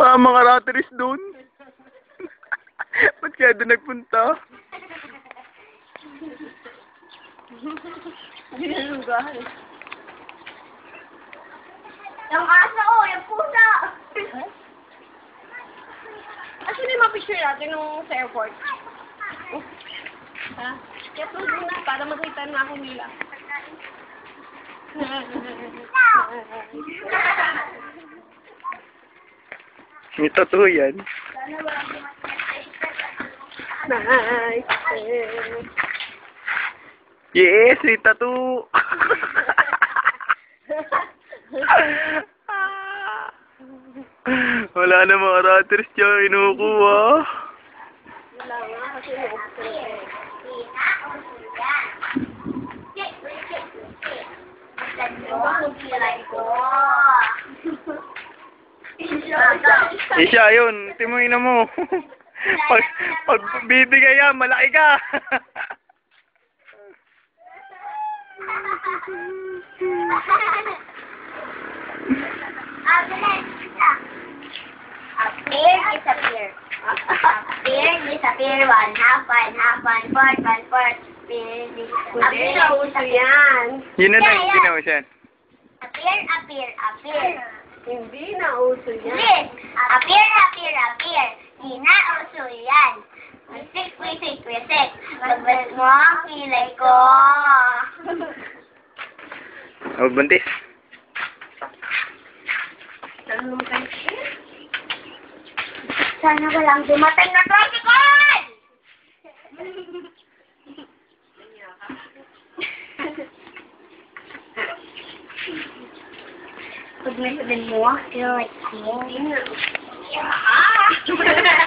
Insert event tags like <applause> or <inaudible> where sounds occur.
Pa mga rateris doon. Ba't <laughs> kaya doon nagpunta? Yung aso, oh, yung pusa. Actually, ma-picture natin nung sa airport. Ha? Kaya po na, para makita na ako nila. May tattoo yan. Yes, may tattoo. <laughs> Wala na mga rateris dyan, inukuha. Wala nga, kasi naubos Isha, yun. Timuin na mo. <laughs> pag, pag bibigay yan, malaki ka. Appear, disappear. Appear, disappear. One half, one half, one fourth, one fourth. Appear, disappear. Yun na lang, mo siya. Appear, appear, appear. Hindi na uso yan. Yes. Appear, appear, appear. Di na uso yan. Wisik, wisik, wisik. Magbas mo ang kilay ko. <laughs> Oh, buntis. Sana walang dumating na tricycle! <laughs> Would make it even more feel like <laughs> cool. Yeah. <laughs>